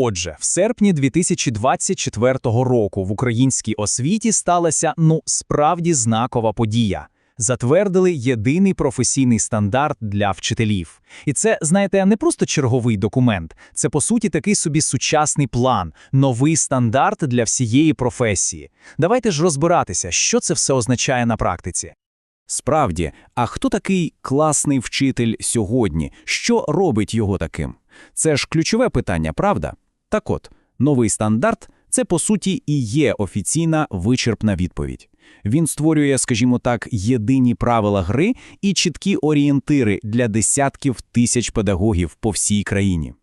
Отже, в серпні 2024 року в українській освіті сталася ну справді знакова подія. Затвердили єдиний професійний стандарт для вчителів. І це, знаєте, не просто черговий документ, це по суті такий собі сучасний план, новий стандарт для всієї професії. Давайте ж розбиратися, що це все означає на практиці. Справді, а хто такий класний вчитель сьогодні? Що робить його таким? Це ж ключове питання, правда? Так от, новий стандарт це по суті і є офіційна вичерпна відповідь. Він створює, скажімо так, єдині правила гри і чіткі орієнтири для десятків тисяч педагогів по всій країні.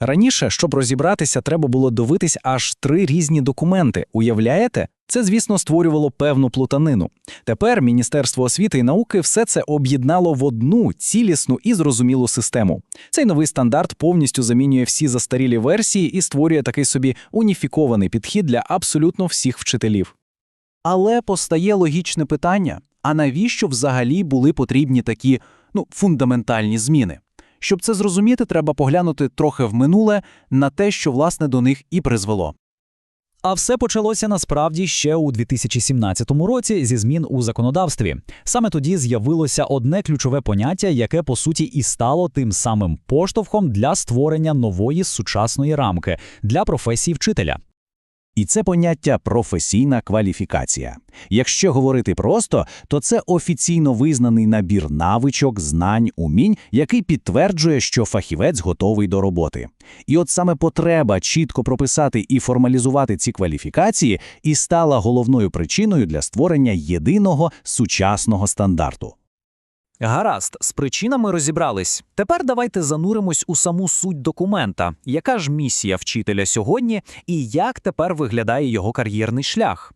Раніше, щоб розібратися, треба було дивитись аж три різні документи. Уявляєте? Це, звісно, створювало певну плутанину. Тепер Міністерство освіти і науки все це об'єднало в одну цілісну і зрозумілу систему. Цей новий стандарт повністю замінює всі застарілі версії і створює такий собі уніфікований підхід для абсолютно всіх вчителів. Але постає логічне питання: а навіщо взагалі були потрібні такі ну, фундаментальні зміни? Щоб це зрозуміти, треба поглянути трохи в минуле на те, що власне до них і призвело. А все почалося насправді ще у 2017 році зі змін у законодавстві. Саме тоді з'явилося одне ключове поняття, яке по суті і стало тим самим поштовхом для створення нової сучасної рамки для професії вчителя. І це поняття професійна кваліфікація. Якщо говорити просто, то це офіційно визнаний набір навичок, знань, умінь, який підтверджує, що фахівець готовий до роботи. І от саме потреба чітко прописати і формалізувати ці кваліфікації і стала головною причиною для створення єдиного сучасного стандарту. Гаразд, з причинами розібрались. Тепер давайте зануримось у саму суть документа. Яка ж місія вчителя сьогодні і як тепер виглядає його кар'єрний шлях?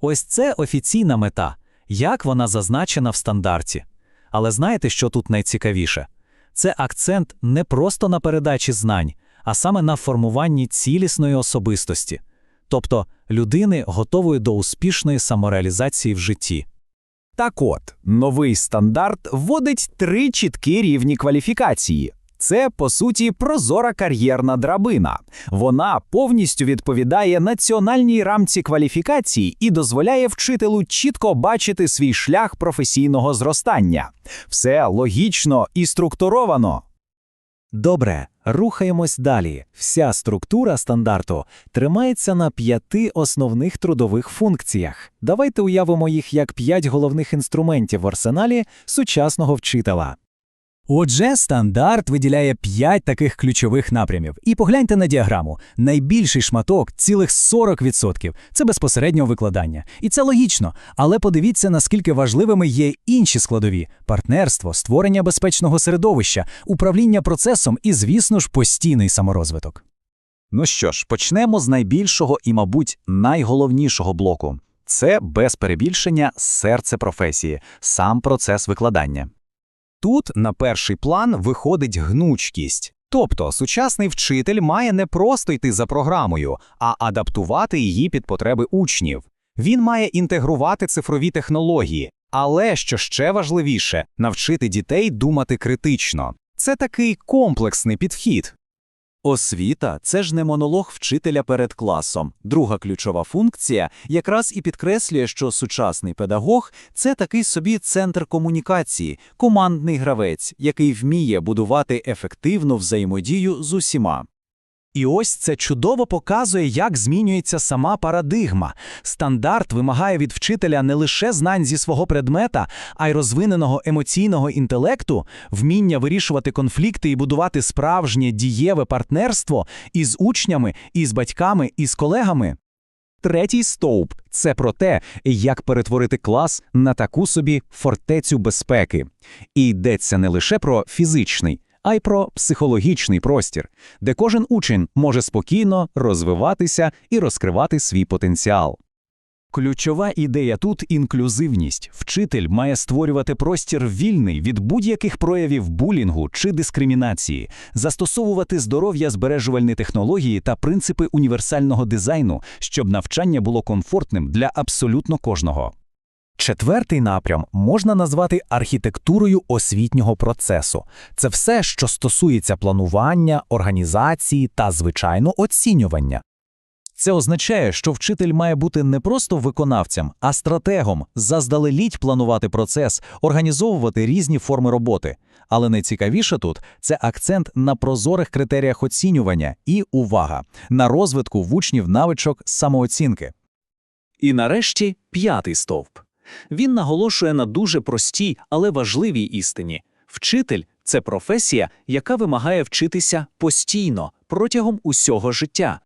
Ось це офіційна мета, як вона зазначена в стандарті. Але знаєте, що тут найцікавіше? Це акцент не просто на передачі знань, а саме на формуванні цілісної особистості, тобто людини, готової до успішної самореалізації в житті. Так от, новий стандарт вводить три чіткі рівні кваліфікації. Це, по суті, прозора кар'єрна драбина. Вона повністю відповідає національній рамці кваліфікацій і дозволяє вчителю чітко бачити свій шлях професійного зростання. Все логічно і структуровано. Добре, рухаємось далі. Вся структура стандарту тримається на п'яти основних трудових функціях. Давайте уявимо їх як п'ять головних інструментів в арсеналі сучасного вчителя. Отже, стандарт виділяє 5 таких ключових напрямів. І погляньте на діаграму. Найбільший шматок, цілих 40%, це безпосередньо викладання. І це логічно. Але подивіться, наскільки важливими є інші складові: партнерство, створення безпечного середовища, управління процесом і, звісно ж, постійний саморозвиток. Ну що ж, почнемо з найбільшого і, мабуть, найголовнішого блоку. Це без перебільшення серце професії, сам процес викладання. Тут на перший план виходить гнучкість. Тобто сучасний вчитель має не просто йти за програмою, а адаптувати її під потреби учнів. Він має інтегрувати цифрові технології, але що ще важливіше, навчити дітей думати критично. Це такий комплексний підхід. Освіта це ж не монолог вчителя перед класом. Друга ключова функція якраз і підкреслює, що сучасний педагог це такий собі центр комунікації, командний гравець, який вміє будувати ефективну взаємодію з усіма. І ось це чудово показує, як змінюється сама парадигма. Стандарт вимагає від вчителя не лише знань зі свого предмета, а й розвиненого емоційного інтелекту, вміння вирішувати конфлікти і будувати справжнє дієве партнерство із учнями, із батьками, із колегами. Третій стовп це про те, як перетворити клас на таку собі фортецю безпеки. І йдеться не лише про фізичний, а й про психологічний простір, де кожен учень може спокійно розвиватися і розкривати свій потенціал. Ключова ідея тут інклюзивність. Вчитель має створювати простір вільний від будь-яких проявів булінгу чи дискримінації, застосовувати здоров'я збережувальні технології та принципи універсального дизайну, щоб навчання було комфортним для абсолютно кожного. Четвертий напрям можна назвати архітектурою освітнього процесу. Це все, що стосується планування, організації та, звичайно, оцінювання. Це означає, що вчитель має бути не просто виконавцем, а стратегом, заздалегідь планувати процес, організовувати різні форми роботи. Але найцікавіше тут це акцент на прозорих критеріях оцінювання і увага на розвитку в учнів навичок самооцінки. І нарешті п'ятий стовп. Він наголошує на дуже простій, але важливій істині. Вчитель це професія, яка вимагає вчитися постійно, протягом усього життя.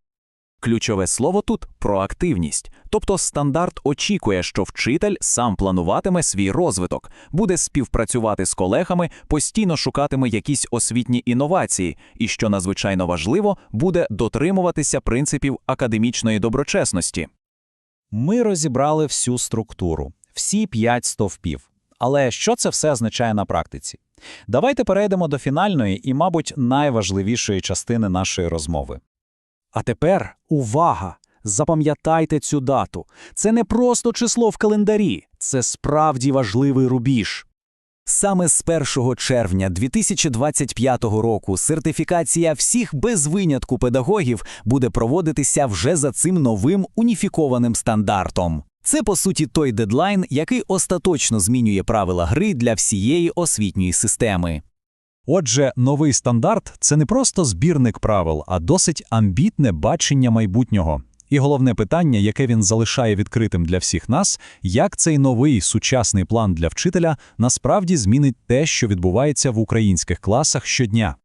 Ключове слово тут проактивність. Тобто стандарт очікує, що вчитель сам плануватиме свій розвиток, буде співпрацювати з колегами, постійно шукатиме якісь освітні інновації, і, що надзвичайно важливо, буде дотримуватися принципів академічної доброчесності. Ми розібрали всю структуру, всі п'ять стовпів. Але що це все означає на практиці? Давайте перейдемо до фінальної і, мабуть, найважливішої частини нашої розмови. А тепер увага! Запам'ятайте цю дату. Це не просто число в календарі, це справді важливий рубіж. Саме з 1 червня 2025 року сертифікація всіх без винятку педагогів буде проводитися вже за цим новим уніфікованим стандартом. Це, по суті, той дедлайн, який остаточно змінює правила гри для всієї освітньої системи. Отже, новий стандарт це не просто збірник правил, а досить амбітне бачення майбутнього. І головне питання, яке він залишає відкритим для всіх нас, як цей новий сучасний план для вчителя насправді змінить те, що відбувається в українських класах щодня.